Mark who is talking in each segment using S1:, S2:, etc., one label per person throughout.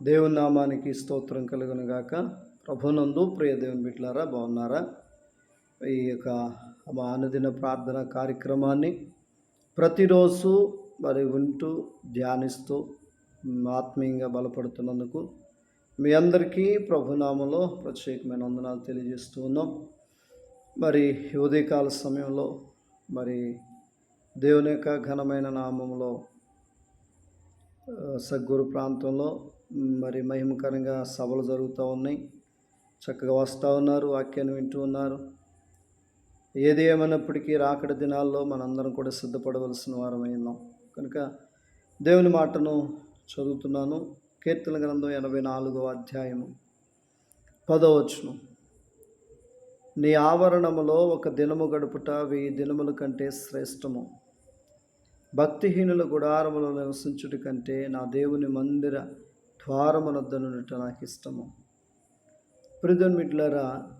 S1: దేవుని నామానికి స్తోత్రం కలుగును గాక. ప్రభునందు ప్రియ దేవుని బిట్లారా బాగున్నారా? ఈ యొక్క మా అనుదిన ప్రార్థన కార్యక్రమాన్ని ప్రతిరోజు మరి వింటూ ధ్యానిస్తూ ఆత్మీయంగా బలపడుతున్నందుకు మీ అందరికీ ప్రభునామంలో ప్రత్యేకమైన వందనాలు తెలియజేస్తూ ఉన్నాం. మరి ఉదయకాల సమయంలో మరి దేవుని యొక్క ఘనమైన నామంలో సగ్గురు ప్రాంతంలో మరి మహిమకరంగా సభలు జరుగుతూ ఉన్నాయి. చక్కగా వస్తూ ఉన్నారు వాక్యాన్ని వింటూ ఉన్నారు. ఏది ఏమైనప్పటికీ రాకడ దినాల్లో మనందరం కూడా సిద్ధపడవలసిన వారమైందాం కనుక దేవుని మాటను చదువుతున్నాను. కీర్తన గ్రంథం ఎనభై నాలుగో అధ్యాయము. పదవచనం నీ ఆవరణములో ఒక దినము గడుపుట వెయ్యి దినముల కంటే శ్రేష్టము. భక్తిహీనుల గుడారములో నివసించుట కంటే నా దేవుని మందిర ద్వారమునొద్దనుట నాకు ఇష్టము. ప్రిధన్ మిట్లరా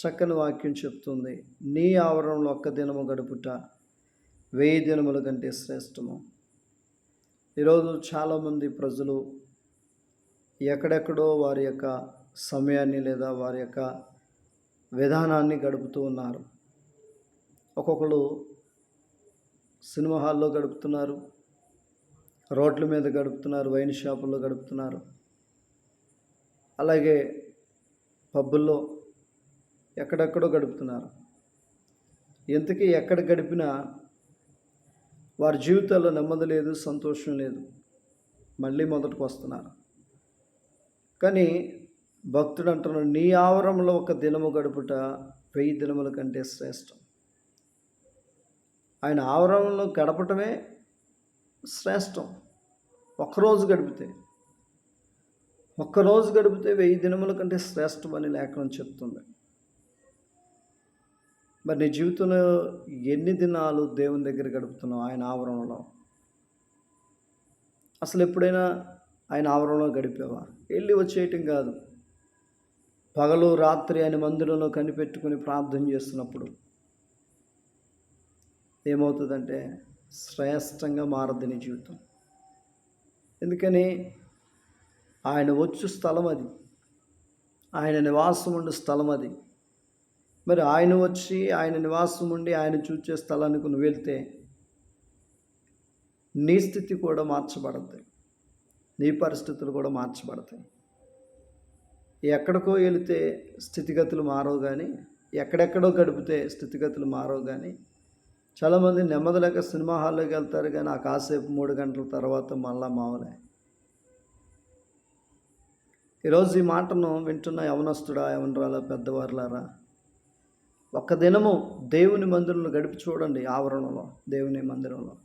S1: చక్కని వాక్యం చెప్తుంది. నీ ఆవరణలో ఒక్క దినము గడుపుట వెయ్యి దినముల కంటే శ్రేష్టము. ఈరోజు చాలామంది ప్రజలు ఎక్కడెక్కడో వారి యొక్క సమయాన్ని లేదా వారి యొక్క విధానాన్ని గడుపుతూ ఉన్నారు. ఒక్కొక్కరు సినిమా హాల్లో గడుపుతున్నారు. రోడ్ల మీద గడుపుతున్నారు వైన్ షాపుల్లో గడుపుతున్నారు. అలాగే పబ్బుల్లో ఎక్కడెక్కడో గడుపుతున్నారు. ఇంతకీ ఎక్కడ గడిపినా వారి జీవితాల్లో నెమ్మది లేదు సంతోషం లేదు. మళ్ళీ మొదటికి వస్తున్నారు. కానీ భక్తుడు అంటున్నాడు నీ ఆవరణలో ఒక దినము గడుపుట వెయ్యి దినముల కంటే శ్రేష్టం. ఆయన ఆవరణలో గడపటమే శ్రేష్టం. ఒక్కరోజు గడిపితే ఒక్కరోజు గడిపితే వెయ్యి దినముల కంటే శ్రేష్టమని లేఖనం చెప్తుంది. మరి నీ జీవితంలో ఎన్ని దినాలు దేవుని దగ్గర గడుపుతున్నావు? ఆయన ఆవరణలో. అసలు ఎప్పుడైనా ఆయన ఆవరణలో గడిపేవా? వెళ్ళి వచ్చేయటం కాదు. పగలు రాత్రి ఆయన మందిరంలో కనిపెట్టుకుని ప్రార్థన చేస్తున్నప్పుడు ఏమవుతుందంటే శ్రేష్టంగా మారద్దు నీ జీవితం. ఎందుకని? ఆయన వచ్చు స్థలం అది. ఆయన నివాసం ఉండే స్థలం అది. మరి ఆయన వచ్చి ఆయన నివాసం ఉండి ఆయన చూచే స్థలానికి నువ్వు వెళ్తే నీ స్థితి కూడా మార్చబడద్ది. నీ పరిస్థితులు కూడా మార్చబడతాయి. ఎక్కడికో వెళితే స్థితిగతులు మారవు కానీ ఎక్కడెక్కడో గడిపితే స్థితిగతులు మారవు కానీ చాలామంది నెమ్మదిలేక సినిమా హాల్లోకి వెళ్తారు కానీ ఆ కాసేపు మూడు గంటల తర్వాత మళ్ళా మామూలే. ఈరోజు ఈ మాటను వింటున్న యవనస్తుడా యవనరాలా పెద్దవారులారా? ఒక్క దినము దేవుని మందిరంలో గడిపి చూడండి ఆవరణలో దేవుని మందిరంలో.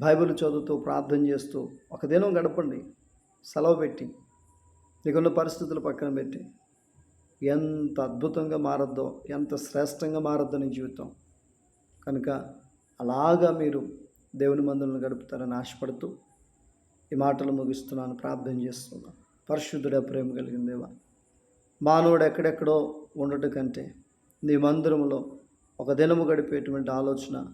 S1: బైబిల్ చదువుతూ ప్రార్థన చేస్తూ ఒక దినం గడపండి సెలవు పెట్టి నీకున్న పరిస్థితులు పక్కన పెట్టి. ఎంత అద్భుతంగా మారద్దో ఎంత శ్రేష్టంగా మారద్దో నీ జీవితం. కనుక అలాగా మీరు దేవుని మందులను గడుపుతారని ఆశపడుతూ ఈ మాటలు ముగిస్తున్నాను. ప్రార్థన చేస్తున్నాను పరిశుద్ధుడ ప్రేమ కలిగిన మానవుడు ఎక్కడెక్కడో ఉండటం కంటే నీ మందిరంలో ఒక దినము గడిపేటువంటి ఆలోచన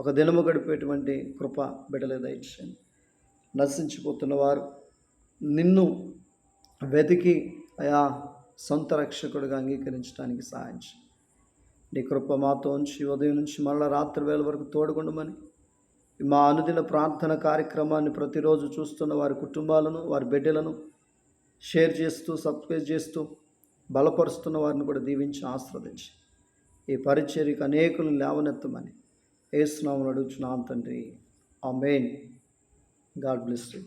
S1: ఒక దినము గడిపేటువంటి కృప బిడలే దయచేయండి. నశించిపోతున్న వారు నిన్ను వెతికి అయా సొంత రక్షకుడిగా అంగీకరించడానికి సహాయం నీ కృప మాతో ఉంచి ఉదయం నుంచి మళ్ళీ రాత్రి వేళ వరకు తోడుకుండమని మా అనుదిన ప్రార్థన కార్యక్రమాన్ని ప్రతిరోజు చూస్తున్న వారి కుటుంబాలను వారి బిడ్డలను షేర్ చేస్తూ సబ్స్క్రైబ్ చేస్తూ బలపరుస్తున్న వారిని కూడా దీవించి ఆస్వాదించి ఈ పరిచర్యకు అనేకులను లేవనెత్తమని ఏసునామని అడుగుచున్నాను తండ్రి. ఆ మెయిన్ గాడ్ బ్లెస్ యూ.